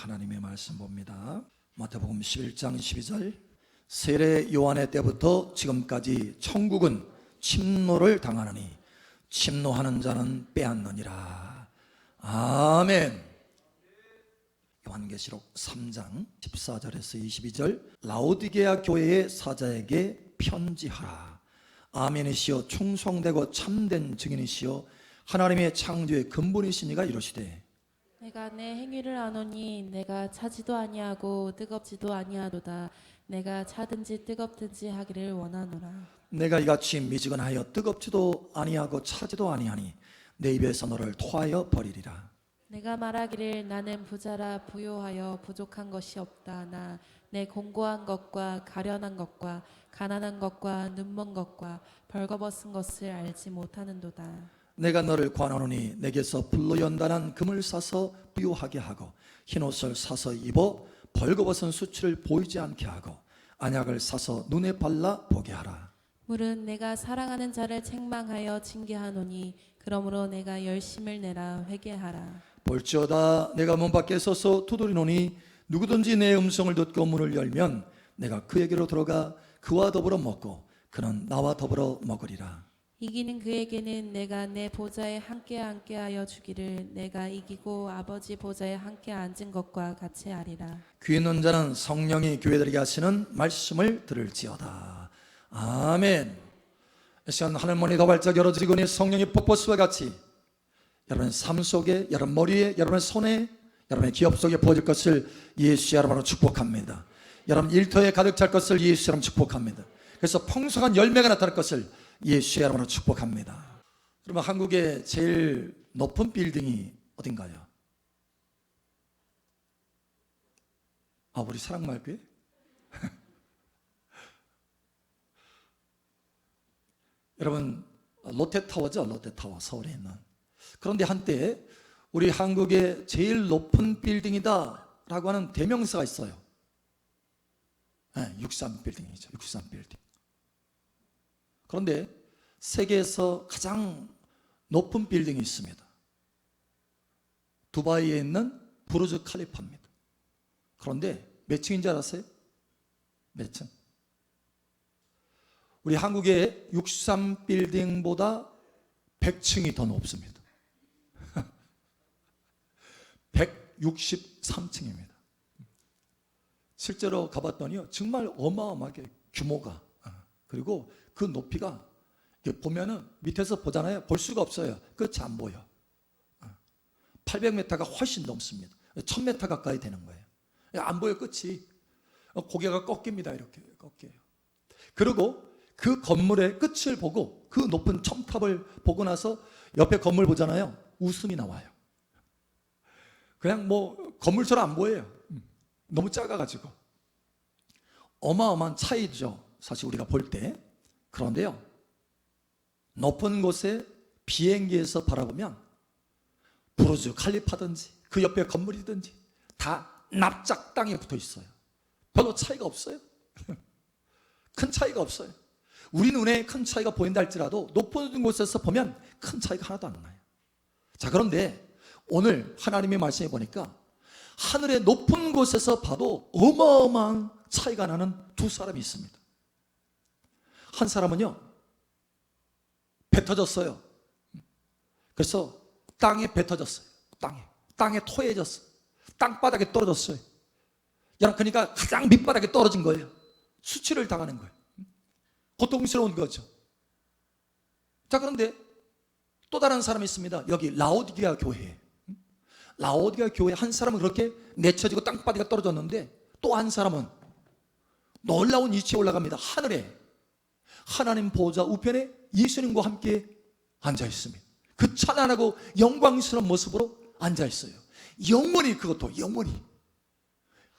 하나님의 말씀 봅니다. 마태복음 11장 12절 세례 요한의 때부터 지금까지 천국은 침노를 당하느니 침노하는 자는 빼앗느니라. 아멘. 요한계시록 3장 14절에서 22절 라오디게아 교회의 사자에게 편지하라. 아멘이시여 충성되고 참된 증인이시여 하나님의 창조의 근본이시니가 이러시되 내가 내 행위를 아노니 내가 차지도 아니하고 뜨겁지도 아니하도다. 내가 차든지 뜨겁든지 하기를 원하노라. 내가 이같이 미지근하여 뜨겁지도 아니하고 차지도 아니하니 내 입에서 너를 토하여 버리리라. 내가 말하기를 나는 부자라 부요하여 부족한 것이 없다. 나 내 공고한 것과 가련한 것과 가난한 것과 눈먼 것과 벌거벗은 것을 알지 못하는도다 내가 너를 관하노니 내게서 불로 연단한 금을 사서 부유하게 하고 흰옷을 사서 입어 벌거벗은 수치를 보이지 않게 하고 안약을 사서 눈에 발라 보게 하라. 물은 내가 사랑하는 자를 책망하여 징계하노니 그러므로 내가 열심을 내라 회개하라 볼지어다 내가 문 밖에 서서 두드리노니 누구든지 내 음성을 듣고 문을 열면 내가 그에게로 들어가 그와 더불어 먹고 그는 나와 더불어 먹으리라. 이기는 그에게는 내가 내 보좌에 함께 앉게하여 주기를 내가 이기고 아버지 보좌에 함께 앉은 것과 같이 하리라. 귀 있는 자는 성령이 교회들에게 하시는 말씀을 들을지어다. 아멘. 이 시간 하늘문이 더 발짝 열어지고니 성령의 폭포수와 같이 여러분의 삶 속에, 여러분 머리에, 여러분의 손에, 여러분의 기업 속에 부어질 것을 예수 여러분으로 축복합니다. 여러분 일터에 가득 찰 것을 예수 여러분 축복합니다. 그래서 풍성한 열매가 나타날 것을 예수 여러분으로 축복합니다. 그러면 한국의 제일 높은 빌딩이 어딘가요? 아, 우리 사랑말교회? 여러분, 롯데타워죠? 롯데타워, 서울에 있는. 그런데 한때 우리 한국의 제일 높은 빌딩이다 라고 하는 대명사가 있어요. 네, 63 빌딩이죠. 63 빌딩. 그런데 세계에서 가장 높은 빌딩이 있습니다. 두바이에 있는 부르즈 칼리파입니다. 그런데 몇 층인 줄 알았어요? 몇 층? 우리 한국의 63 빌딩보다 100층이 더 높습니다. 163층입니다. 실제로 가봤더니요, 정말 어마어마하게 규모가, 어, 그리고 그 높이가, 보면은 밑에서 보잖아요. 볼 수가 없어요. 끝이 안 보여. 800m가 훨씬 넘습니다. 1000m 가까이 되는 거예요. 안 보여 끝이. 어, 고개가 꺾입니다. 이렇게 꺾여요. 그리고 그 건물의 끝을 보고 그 높은 첨탑을 보고 나서 옆에 건물 보잖아요. 웃음이 나와요. 그냥 뭐 건물처럼 안 보여요. 음, 너무 작아가지고. 어마어마한 차이죠. 사실 우리가 볼 때. 그런데요. 높은 곳에 비행기에서 바라보면 부르즈 칼리파든지 그 옆에 건물이든지 다 납작 땅에 붙어 있어요. 별로 차이가 없어요. 큰 차이가 없어요. 우리 눈에 큰 차이가 보인다 할지라도 높은 곳에서 보면 큰 차이가 하나도 안 나요. 자, 그런데 오늘 하나님의 말씀에 보니까 하늘의 높은 곳에서 봐도 어마어마한 차이가 나는 두 사람이 있습니다. 한 사람은요, 배 터졌어요. 그래서 땅에 배 터졌어요. 땅에. 땅에 토해졌어요. 땅바닥에 떨어졌어요. 여러분, 그러니까 가장 밑바닥에 떨어진 거예요. 수치를 당하는 거예요. 고통스러운 거죠. 자, 그런데 또 다른 사람이 있습니다. 여기 라오디게아 교회에. 라오디게아 교회 한 사람은 그렇게 내쳐지고 땅바닥에 떨어졌는데 또 한 사람은 놀라운 위치에 올라갑니다. 하늘에 하나님 보호자 우편에 예수님과 함께 앉아 있습니다. 그 찬란하고 영광스러운 모습으로 앉아 있어요. 영원히 그것도 영원히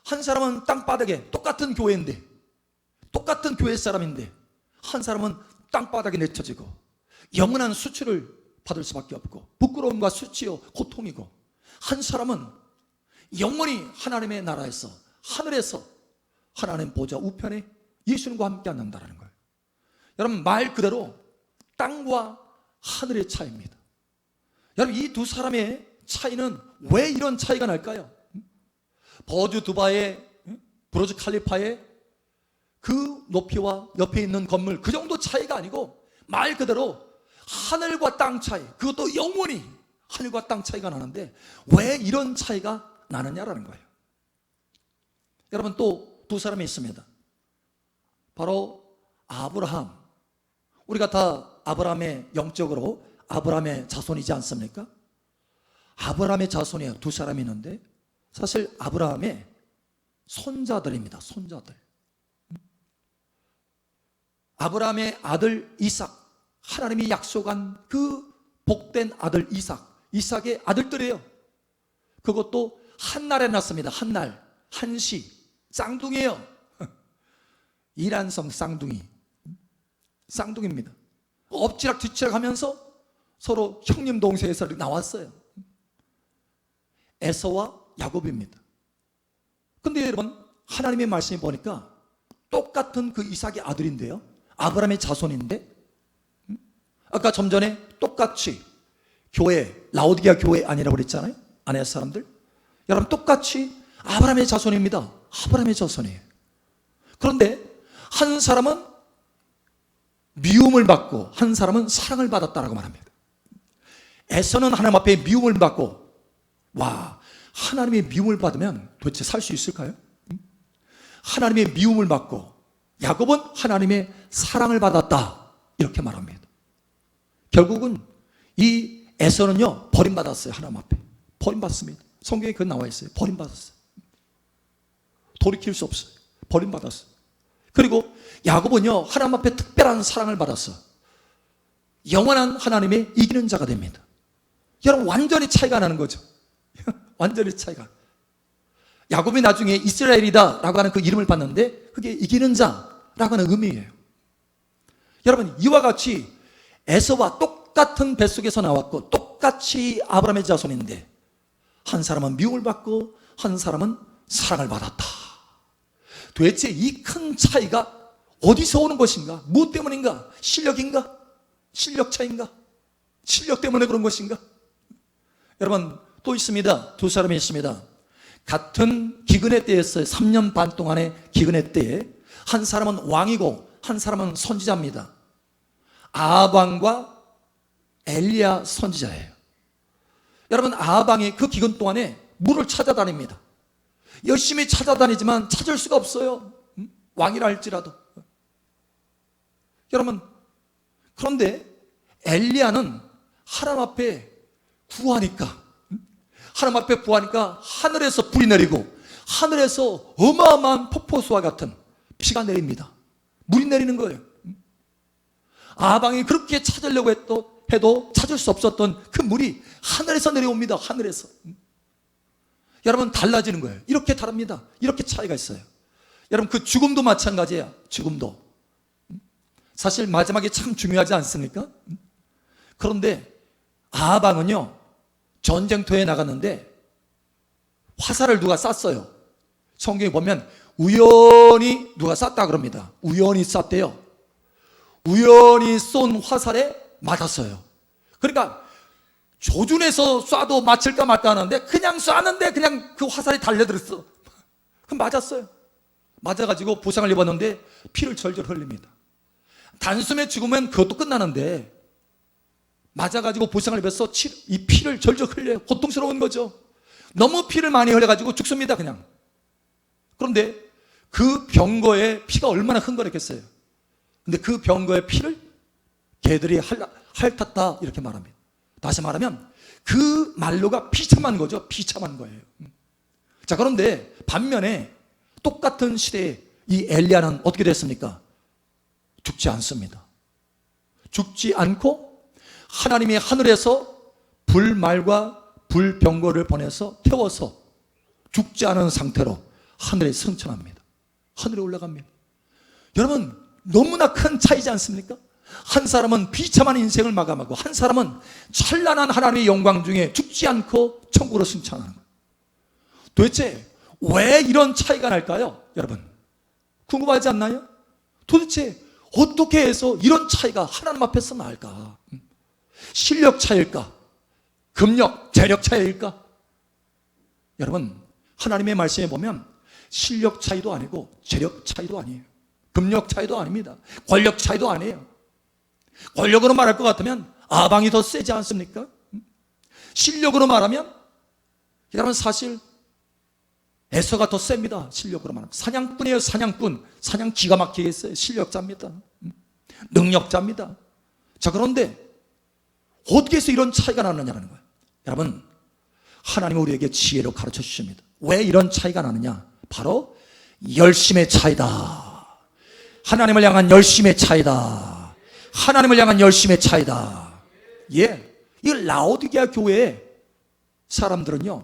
한 사람은 땅바닥에 똑같은 교회인데 똑같은 교회 사람인데 한 사람은 땅바닥에 내쳐지고 영원한 수치를 받을 수밖에 없고 부끄러움과 수치요 고통이고 한 사람은 영원히 하나님의 나라에서 하늘에서 하나님 보좌 우편에 예수님과 함께 앉는다는 거예요. 여러분 말 그대로 땅과 하늘의 차이입니다. 여러분 이 두 사람의 차이는 왜 이런 차이가 날까요? 버주 두바의 응? 브로즈 칼리파의 그 높이와 옆에 있는 건물 그 정도 차이가 아니고 말 그대로 하늘과 땅 차이 그것도 영원히 하늘과 땅 차이가 나는데 왜 이런 차이가 나느냐라는 거예요. 여러분 또 두 사람이 있습니다. 바로 아브라함. 우리가 다 아브라함의 영적으로 아브라함의 자손이지 않습니까? 아브라함의 자손이에요. 두 사람이 있는데 사실 아브라함의 손자들입니다. 손자들. 아브라함의 아들 이삭, 하나님이 약속한 그 복된 아들 이삭, 이삭의 아들들이에요. 그것도 한 날에 났습니다. 한 날, 한 시, 쌍둥이에요. 이란성 쌍둥이, 쌍둥이입니다. 엎치락 뒤치락 하면서 서로 형님 동생에서 나왔어요. 에서와 야곱입니다. 근데 여러분, 하나님의 말씀이 보니까 똑같은 그 이삭의 아들인데요. 아브라함의 자손인데, 음? 아까 좀 전에 똑같이 교회, 라오디게아 교회 아니라고 그랬잖아요. 안에 사람들. 여러분, 똑같이 아브라함의 자손입니다. 아브라함의 자손이에요. 그런데 한 사람은 미움을 받고 한 사람은 사랑을 받았다라고 말합니다. 에서는 하나님 앞에 미움을 받고 와 하나님의 미움을 받으면 도대체 살 수 있을까요? 음? 하나님의 미움을 받고 야곱은 하나님의 사랑을 받았다 이렇게 말합니다. 결국은 이 에서는요 버림받았어요 하나님 앞에 버림받습니다. 성경에 그 나와 있어요 버림받았어요. 돌이킬 수 없어요. 버림받았어요. 그리고 야곱은요 하나님 앞에 특별한 사랑을 받았어. 영원한 하나님의 이기는 자가 됩니다. 여러분 완전히 차이가 나는 거죠. 완전히 차이가. 야곱이 나중에 이스라엘이다 라고 하는 그 이름을 받는데 그게 이기는 자라고 하는 의미예요. 여러분 이와 같이 에서와 똑같은 뱃속에서 나왔고 똑같이 아브라함의 자손인데 한 사람은 미움을 받고 한 사람은 사랑을 받았다. 도대체 이 큰 차이가 어디서 오는 것인가? 무엇 때문인가? 실력인가? 실력 차인가? 실력 때문에 그런 것인가? 여러분 또 있습니다. 두 사람이 있습니다. 같은 기근의 때였어요. 3년 반 동안의 기근의 때에 한 사람은 왕이고 한 사람은 선지자입니다. 아방과 엘리야 선지자예요. 여러분 아방이 그 기근 동안에 물을 찾아다닙니다. 열심히 찾아다니지만 찾을 수가 없어요. 음? 왕이라 할지라도. 여러분 그런데 엘리야는 하나님 앞에 구하니까 음? 하나님 앞에 구하니까 하늘에서 불이 내리고 하늘에서 어마어마한 폭포수와 같은 비가 내립니다. 물이 내리는 거예요. 음? 아방이 그렇게 찾으려고 해도 찾을 수 없었던 그 물이 하늘에서 내려옵니다. 하늘에서. 음? 여러분 달라지는 거예요. 이렇게 다릅니다. 이렇게 차이가 있어요. 여러분 그 죽음도 마찬가지예요. 죽음도. 사실 마지막에 참 중요하지 않습니까? 그런데 아방은요 전쟁터에 나갔는데 화살을 누가 쐈어요. 성경에 보면 우연히 누가 쐈다 그럽니다. 우연히 쐈대요. 우연히 쏜 화살에 맞았어요. 그러니까 조준해서 쏴도 맞힐까 말까 하는데 그냥 쐈는데 그냥 그 화살이 달려들었어. 그럼 맞았어요. 맞아가지고 부상을 입었는데 피를 절절 흘립니다. 단숨에 죽으면 그것도 끝나는데 맞아가지고 부상을 입어서 치- 이 피를 절절 흘려요. 고통스러운 거죠. 너무 피를 많이 흘려가지고 죽습니다, 그냥. 그런데 그 병거에 피가 얼마나 흥건했겠어요. 근데 그 병거의 피를 개들이 핥- 핥았다 이렇게 말합니다. 다시 말하면 그 말로가 비참한 거죠. 비참한 거예요. 자, 그런데 반면에 똑같은 시대에 이 엘리야는 어떻게 됐습니까? 죽지 않습니다. 죽지 않고 하나님이 하늘에서 불말과 불병거를 보내서 태워서 죽지 않은 상태로 하늘에 승천합니다. 하늘에 올라갑니다. 여러분, 너무나 큰 차이지 않습니까? 한 사람은 비참한 인생을 마감하고 한 사람은 찬란한 하나님의 영광 중에 죽지 않고 천국으로 승천하는 거예요. 도대체 왜 이런 차이가 날까요? 여러분, 궁금하지 않나요? 도대체 어떻게 해서 이런 차이가 하나님 앞에서 날까? 실력 차일까? 금력, 재력 차일까? 여러분, 하나님의 말씀에 보면 실력 차이도 아니고 재력 차이도 아니에요. 금력 차이도 아닙니다. 권력 차이도 아니에요. 권력으로 말할 것 같으면 아방이 더 세지 않습니까? 실력으로 말하면 여러분 사실 에서가 더 셉니다. 실력으로 말하면 사냥꾼이에요. 사냥꾼. 사냥 기가 막히게 했어요. 실력자입니다. 능력자입니다. 자 그런데 어떻게 해서 이런 차이가 나느냐는 거예요. 여러분 하나님은 우리에게 지혜로 가르쳐 주십니다. 왜 이런 차이가 나느냐? 바로 열심의 차이다. 하나님을 향한 열심의 차이다. 하나님을 향한 열심의 차이다. 예. 이 라오디게아 교회에 사람들은요.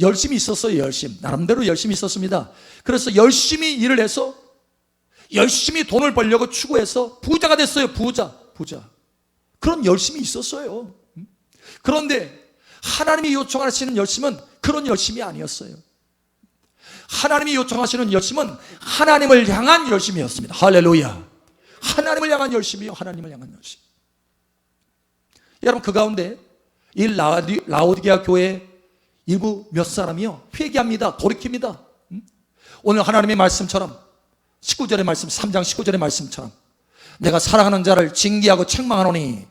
열심히 있었어요, 열심. 나름대로 열심히 있었습니다. 그래서 열심히 일을 해서 열심히 돈을 벌려고 추구해서 부자가 됐어요, 부자. 부자. 그런 열심이 있었어요. 그런데 하나님이 요청하시는 열심은 그런 열심이 아니었어요. 하나님이 요청하시는 열심은 하나님을 향한 열심이었습니다. 할렐루야. 하나님을 향한 열심이요. 하나님을 향한 열심. 여러분 그 가운데 이 라오디, 라오디게아 교회 일부 몇 사람이요 회개합니다. 돌이킵니다. 음? 오늘 하나님의 말씀처럼 19절의 말씀 3장 19절의 말씀처럼 내가 사랑하는 자를 징계하고 책망하노니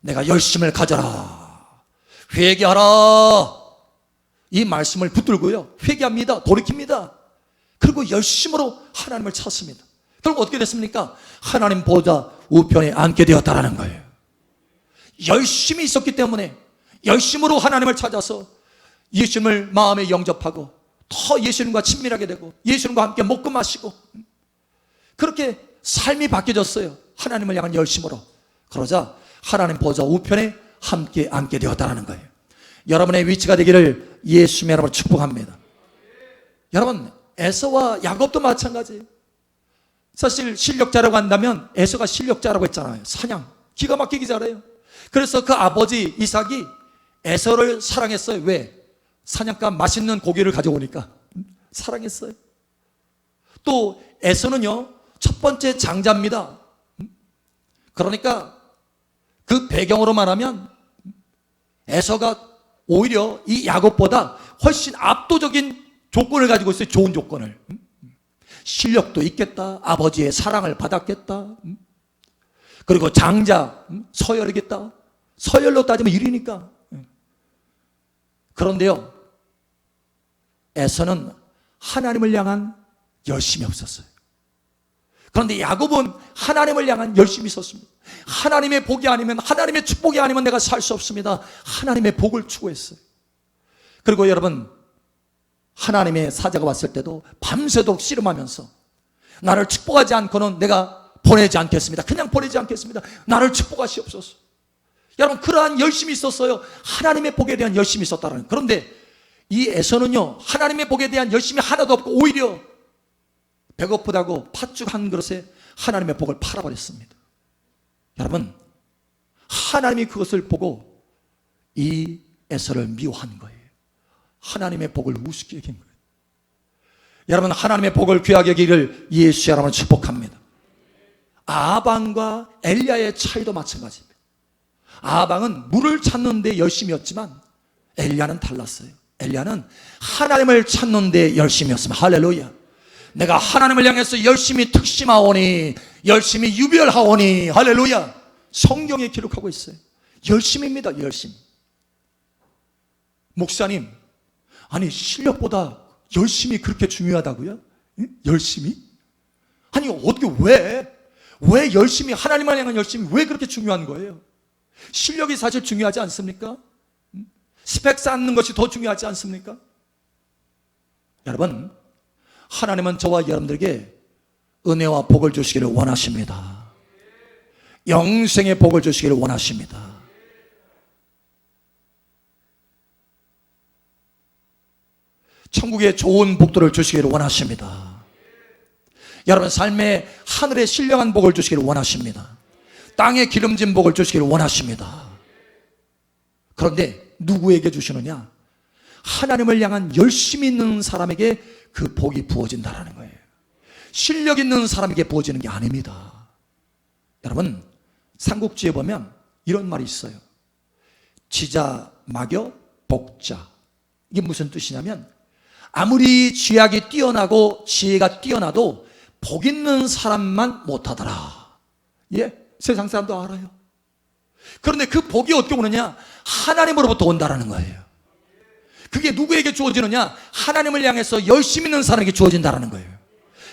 내가 열심을 가져라. 회개하라. 이 말씀을 붙들고요. 회개합니다. 돌이킵니다. 그리고 열심으로 하나님을 찾습니다. 결국 어떻게 됐습니까? 하나님 보좌 우편에 앉게 되었다라는 거예요. 열심히 있었기 때문에 열심으로 하나님을 찾아서 예수님을 마음에 영접하고 더 예수님과 친밀하게 되고 예수님과 함께 마시고 그렇게 삶이 바뀌어졌어요. 하나님을 향한 열심으로. 그러자 하나님 보좌 우편에 함께 앉게 되었다는 거예요. 여러분의 위치가 되기를 예수님의 이름으로 축복합니다. 여러분, 에서와 야곱도 마찬가지예요. 사실 실력자라고 한다면 에서가 실력자라고 했잖아요. 사냥. 기가 막히게 잘해요. 그래서 그 아버지 이삭이 에서를 사랑했어요. 왜? 사냥감 맛있는 고기를 가져오니까. 사랑했어요. 또 에서는요, 첫 번째 장자입니다. 그러니까 그 배경으로 말하면 에서가 오히려 이 야곱보다 훨씬 압도적인 조건을 가지고 있어요. 좋은 조건을. 실력도 있겠다. 아버지의 사랑을 받았겠다. 그리고 장자, 서열이겠다. 서열로 따지면 1위니까. 그런데요, 에서는 하나님을 향한 열심이 없었어요. 그런데 야곱은 하나님을 향한 열심이 있었습니다. 하나님의 복이 아니면 하나님의 축복이 아니면 내가 살 수 없습니다. 하나님의 복을 추구했어요. 그리고 여러분 하나님의 사자가 왔을 때도 밤새도록 씨름하면서 나를 축복하지 않고는 내가 보내지 않겠습니다. 그냥 보내지 않겠습니다. 나를 축복하시옵소서. 여러분 그러한 열심이 있었어요. 하나님의 복에 대한 열심이 있었다는. 그런데 이 에서는요 하나님의 복에 대한 열심이 하나도 없고 오히려 배고프다고 팥죽 한 그릇에 하나님의 복을 팔아버렸습니다. 여러분, 하나님이 그것을 보고 이 에서를 미워한 거예요. 하나님의 복을 우습게 여긴 거예요. 여러분, 하나님의 복을 귀하게 여기를 예수의 이름으로 축복합니다. 아방과 엘리야의 차이도 마찬가지입니다. 아방은 물을 찾는 데 열심이었지만 엘리야는 달랐어요. 엘리야는 하나님을 찾는 데 열심이었습니다. 할렐루야. 내가 하나님을 향해서 열심히 특심하오니 열심히 유별하오니 할렐루야 성경에 기록하고 있어요 열심입니다 열심 목사님 아니 실력보다 열심히 그렇게 중요하다고요? 응? 열심히? 아니 어떻게 왜? 왜 열심히 하나님을 향한 열심이 왜 그렇게 중요한 거예요? 실력이 사실 중요하지 않습니까? 응? 스펙 쌓는 것이 더 중요하지 않습니까? 여러분 하나님은 저와 여러분들에게 은혜와 복을 주시기를 원하십니다. 영생의 복을 주시기를 원하십니다. 천국의 좋은 복들을 주시기를 원하십니다. 여러분 삶의 하늘의 신령한 복을 주시기를 원하십니다. 땅에 기름진 복을 주시기를 원하십니다. 그런데 누구에게 주시느냐? 하나님을 향한 열심히 있는 사람에게 그 복이 부어진다라는 거예요. 실력 있는 사람에게 부어지는 게 아닙니다. 여러분, 삼국지에 보면 이런 말이 있어요. 지자, 막여, 복자. 이게 무슨 뜻이냐면 아무리 쥐약이 뛰어나고 지혜가 뛰어나도 복 있는 사람만 못하더라. 예, 세상 사람도 알아요. 그런데 그 복이 어떻게 오느냐? 하나님으로부터 온다라는 거예요. 그게 누구에게 주어지느냐? 하나님을 향해서 열심 있는 사람에게 주어진다라는 거예요.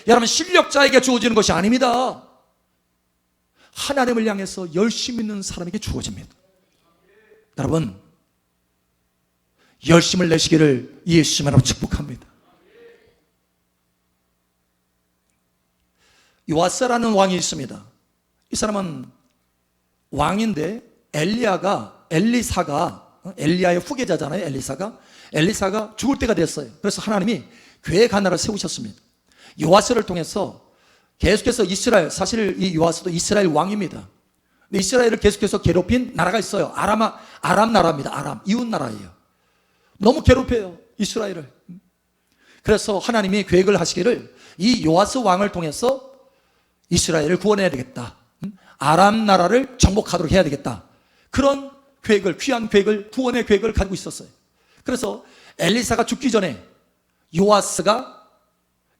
여러분 실력자에게 주어지는 것이 아닙니다. 하나님을 향해서 열심 있는 사람에게 주어집니다. 여러분 열심을 내시기를 예수님으로 축복합니다. 요아스라는 왕이 있습니다. 이 사람은 왕인데 엘리야가 엘리사가 어, 엘리야의 후계자잖아요. 엘리사가 엘리사가 죽을 때가 됐어요. 그래서 하나님이 계획 하나를 세우셨습니다. 요아스를 통해서 계속해서 이스라엘 사실 이 요아스도 이스라엘 왕입니다. 이스라엘을 계속해서 괴롭힌 나라가 있어요. 아람아 아람 나라입니다. 아람 이웃 나라예요. 너무 괴롭혀요. 이스라엘을. 그래서 하나님이 계획을 하시기를 이 요아스 왕을 통해서 이스라엘을 구원해야 되겠다. 음? 아람 나라를 정복하도록 해야 되겠다. 그런 계획을 귀한 계획을 구원의 계획을 가지고 있었어요. 그래서 엘리사가 죽기 전에 요아스가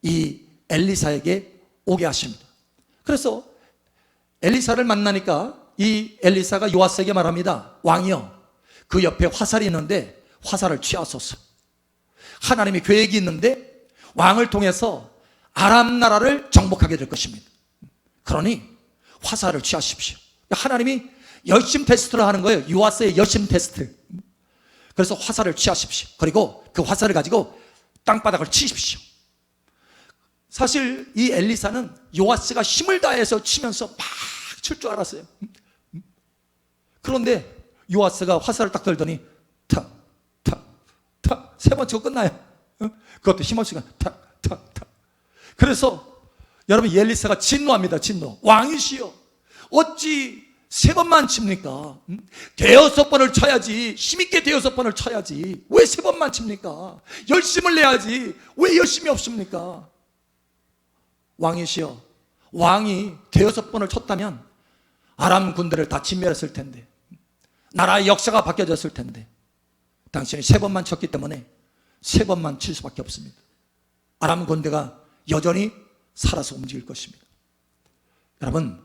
이 엘리사에게 오게 하십니다. 그래서 엘리사를 만나니까 이 엘리사가 요아스에게 말합니다. 왕이여, 그 옆에 화살이 있는데 화살을 취하소서. 하나님의 계획이 있는데 왕을 통해서 아람 나라를 정복하게 될 것입니다. 그러니 화살을 취하십시오. 하나님이 열심 테스트를 하는 거예요. 요아스의 열심 테스트. 그래서 화살을 취하십시오. 그리고 그 화살을 가지고 땅바닥을 치십시오. 사실 이 엘리사는 요아스가 힘을 다해서 치면서 막 칠 줄 알았어요. 그런데 요아스가 화살을 딱 들더니 세 번 치고 끝나요. 어? 그것도 힘없이가 탁, 탁, 탁. 그래서 여러분 이 엘리사가 진노합니다. 진노. 왕이시여. 어찌 세 번만 칩니까? 음? 대여섯 번을 쳐야지. 힘있게 대여섯 번을 쳐야지. 왜 세 번만 칩니까? 열심을 내야지. 왜 열심이 없습니까? 왕이시여. 왕이 대여섯 번을 쳤다면 아람 군대를 다 진멸했을 텐데. 나라의 역사가 바뀌어졌을 텐데. 당신이 세 번만 쳤기 때문에 세 번만 칠 수밖에 없습니다. 아람 군대가 여전히 살아서 움직일 것입니다. 여러분,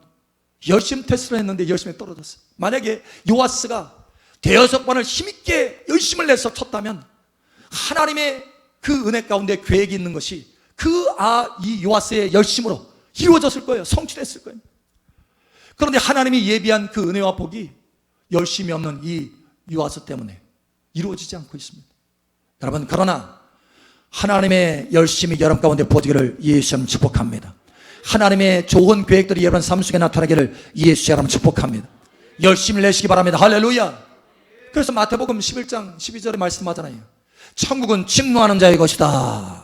열심 테스트를 했는데 열심히 떨어졌어요. 만약에 요아스가 대여섯 번을 힘있게 열심을 내서 쳤다면 하나님의 그 은혜 가운데 계획이 있는 것이 그 아, 이 요아스의 열심으로 이루어졌을 거예요. 성취됐을 거예요. 그런데 하나님이 예비한 그 은혜와 복이 열심이 없는 이 요아스 때문에 이루어지지 않고 있습니다. 여러분, 그러나 하나님의 열심이 여러분 가운데 보지기를 예수님 축복합니다. 하나님의 좋은 계획들이 여러분 삶 속에 나타나기를 예수 여러분 축복합니다. 열심히 내시기 바랍니다. 할렐루야. 그래서 마태복음 11장 12절에 말씀하잖아요. 천국은 침노하는 자의 것이다.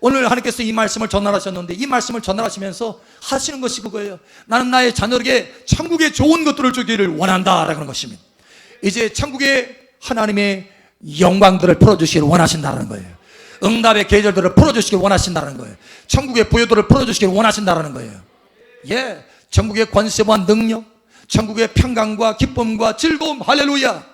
오늘 하나님께서 이 말씀을 전달하셨는데 이 말씀을 전달하시면서 하시는 것이 그거예요. 나는 나의 자녀에게 천국의 좋은 것들을 주기를 원한다라는 것입니다. 이제 천국의 하나님의 영광들을 풀어주시기를 원하신다는 거예요. 응답의 계절들을 풀어주시길 원하신다는 거예요. 천국의 부여들을 풀어주시길 원하신다는 거예요. 예, 천국의 권세와 능력, 천국의 평강과 기쁨과 즐거움, 할렐루야.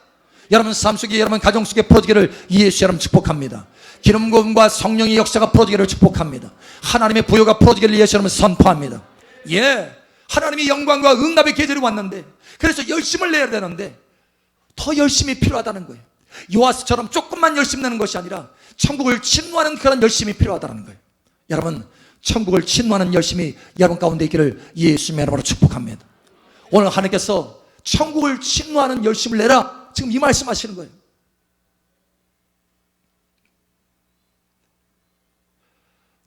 여러분 삶 속에 여러분 가정 속에 풀어지기를 예수 여러분 축복합니다. 기름과 성령의 역사가 풀어지기를 축복합니다. 하나님의 부여가 풀어지기를 예수 여러분 선포합니다. 예, 하나님의 영광과 응답의 계절이 왔는데 그래서 열심을 내야 되는데 더 열심히 필요하다는 거예요. 요아스처럼 조금만 열심 내는 것이 아니라 천국을 침노하는 그런 열심이 필요하다는 거예요. 여러분, 천국을 침노하는 열심이 여러분 가운데 있기를 예수님의 이름으로 축복합니다. 오늘 하나님께서 천국을 침노하는 열심을 내라. 지금 이 말씀 하시는 거예요.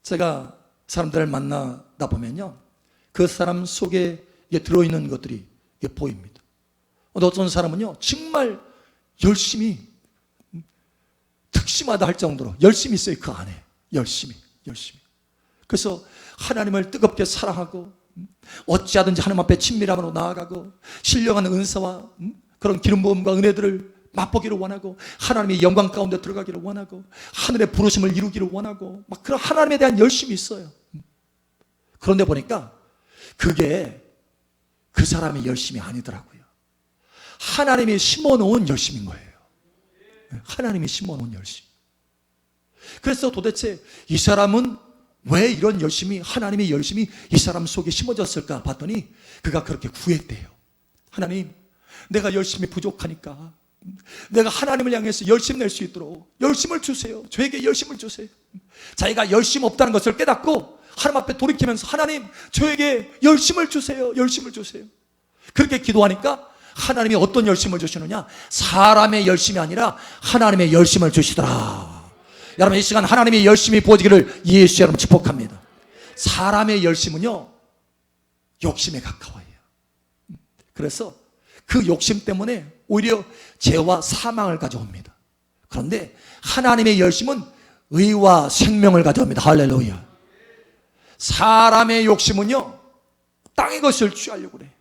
제가 사람들을 만나다 보면요. 그 사람 속에 들어있는 것들이 보입니다. 어떤 사람은요, 정말 열심히 특심하다 할 정도로 열심히 있어요 그 안에. 열심히 열심히. 그래서 하나님을 뜨겁게 사랑하고 음, 어찌하든지 하나님 앞에 친밀함으로 나아가고 신령한 은사와 음, 그런 기름 부음과 은혜들을 맛보기를 원하고 하나님의 영광 가운데 들어가기를 원하고 하늘의 부르심을 이루기를 원하고 막 그런 하나님에 대한 열심이 있어요. 음. 그런데 보니까 그게 그 사람의 열심이 아니더라고요. 하나님이 심어놓은 열심인 거예요 하나님이 심어놓은 열심. 그래서 도대체 이 사람은 왜 이런 열심이 하나님의 열심이 이 사람 속에 심어졌을까 봤더니 그가 그렇게 구했대요. 하나님, 내가 열심히 부족하니까 내가 하나님을 향해서 열심 낼 수 있도록 열심을 주세요. 저에게 열심을 주세요. 자기가 열심 없다는 것을 깨닫고 하나님 앞에 돌이키면서 하나님, 저에게 열심을 주세요. 열심을 주세요. 그렇게 기도하니까 하나님이 어떤 열심을 주시느냐? 사람의 열심이 아니라 하나님의 열심을 주시더라. 여러분 이 시간 하나님의 열심이 부어지기를 예수 여러분 축복합니다. 사람의 열심은요 욕심에 가까워요. 그래서 그 욕심 때문에 오히려 죄와 사망을 가져옵니다. 그런데 하나님의 열심은 의와 생명을 가져옵니다. 할렐루야. 사람의 욕심은요 땅의 것을 취하려고 그래.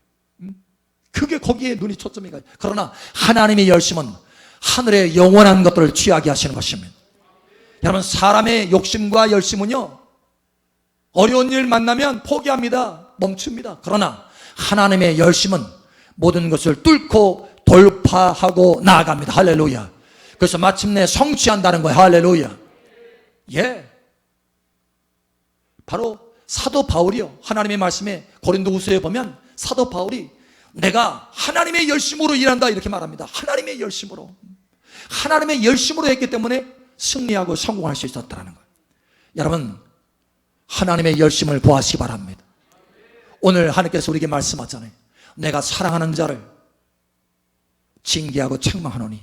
음? 그게 거기에 눈이 초점이 가. 그러나 하나님의 열심은 하늘의 영원한 것들을 취하게 하시는 것입니다. 여러분 사람의 욕심과 열심은요 어려운 일 만나면 포기합니다. 멈춥니다. 그러나 하나님의 열심은 모든 것을 뚫고 돌파하고 나아갑니다. 할렐루야. 그래서 마침내 성취한다는 거예요. 할렐루야. 예. 바로 사도 바울이요. 하나님의 말씀에 고린도후서에 보면 사도 바울이 내가 하나님의 열심으로 일한다 이렇게 말합니다 하나님의 열심으로 하나님의 열심으로 했기 때문에 승리하고 성공할 수 있었다는 거예요. 여러분, 하나님의 열심을 보아시기 바랍니다. 오늘 하나님께서 우리에게 말씀하잖아요. 내가 사랑하는 자를 징계하고 책망하노니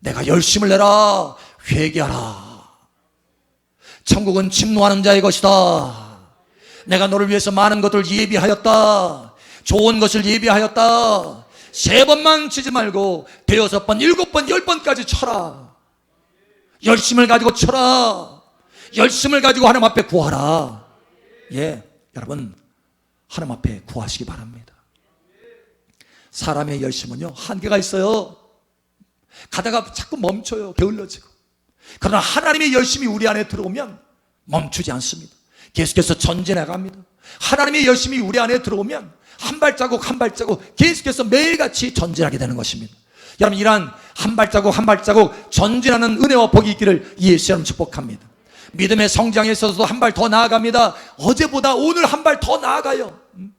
내가 열심을 내라 회개하라. 천국은 침노하는 자의 것이다. 내가 너를 위해서 많은 것을 예비하였다. 좋은 것을 예비하였다. 세 번만 치지 말고 대여섯 번, 일곱 번, 열 번까지 쳐라. 열심을 가지고 쳐라. 열심을 가지고 하나님 앞에 구하라. 예, 여러분 하나님 앞에 구하시기 바랍니다. 사람의 열심은요 한계가 있어요. 가다가 자꾸 멈춰요. 게을러지고. 그러나 하나님의 열심이 우리 안에 들어오면 멈추지 않습니다. 계속해서 전진해 갑니다. 하나님의 열심이 우리 안에 들어오면 한 발자국 한 발자국 계속해서 매일같이 전진하게 되는 것입니다. 여러분 이러한 한 발자국 한 발자국 전진하는 은혜와 복이 있기를 예수 여러분 축복합니다. 믿음의 성장에 있어서도 한 발 더 나아갑니다. 어제보다 오늘 한 발 더 나아가요. 음?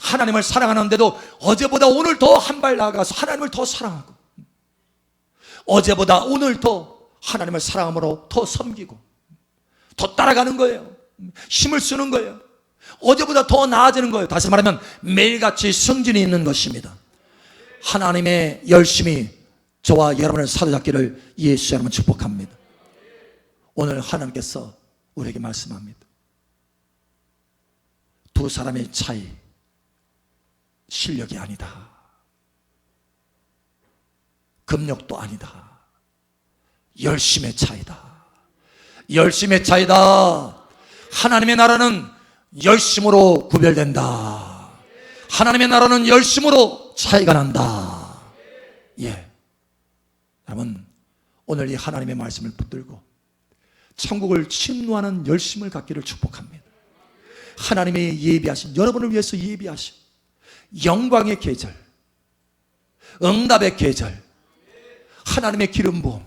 하나님을 사랑하는데도 어제보다 오늘 더 한 발 나아가서 하나님을 더 사랑하고 음? 어제보다 오늘 더 하나님을 사랑함으로 더 섬기고 더 따라가는 거예요. 음? 힘을 쓰는 거예요. 어제보다 더 나아지는 거예요. 다시 말하면 매일같이 승진이 있는 것입니다. 하나님의 열심히 저와 여러분을 사로잡기를 예수 여러분 축복합니다. 오늘 하나님께서 우리에게 말씀합니다. 두 사람의 차이, 실력이 아니다. 금력도 아니다. 열심의 차이다. 열심의 차이다. 하나님의 나라는 열심으로 구별된다. 하나님의 나라는 열심으로 차이가 난다. 예. 여러분, 오늘 이 하나님의 말씀을 붙들고 천국을 침노하는 열심을 갖기를 축복합니다. 하나님의 예비하신, 여러분을 위해서 예비하신 영광의 계절, 응답의 계절, 하나님의 기름 부음,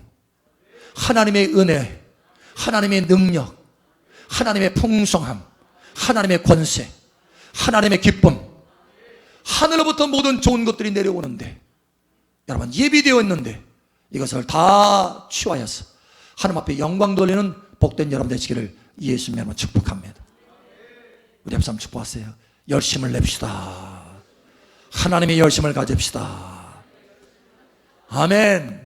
하나님의 은혜, 하나님의 능력, 하나님의 풍성함, 하나님의 권세, 하나님의 기쁨, 하늘로부터 모든 좋은 것들이 내려오는데 여러분 예비되어 있는데 이것을 다 취하여서 하나님 앞에 영광 돌리는 복된 여러분 되시기를 예수님 여러분 축복합니다. 우리 합삼 축복하세요. 열심을 냅시다. 하나님의 열심을 가집시다. 아멘.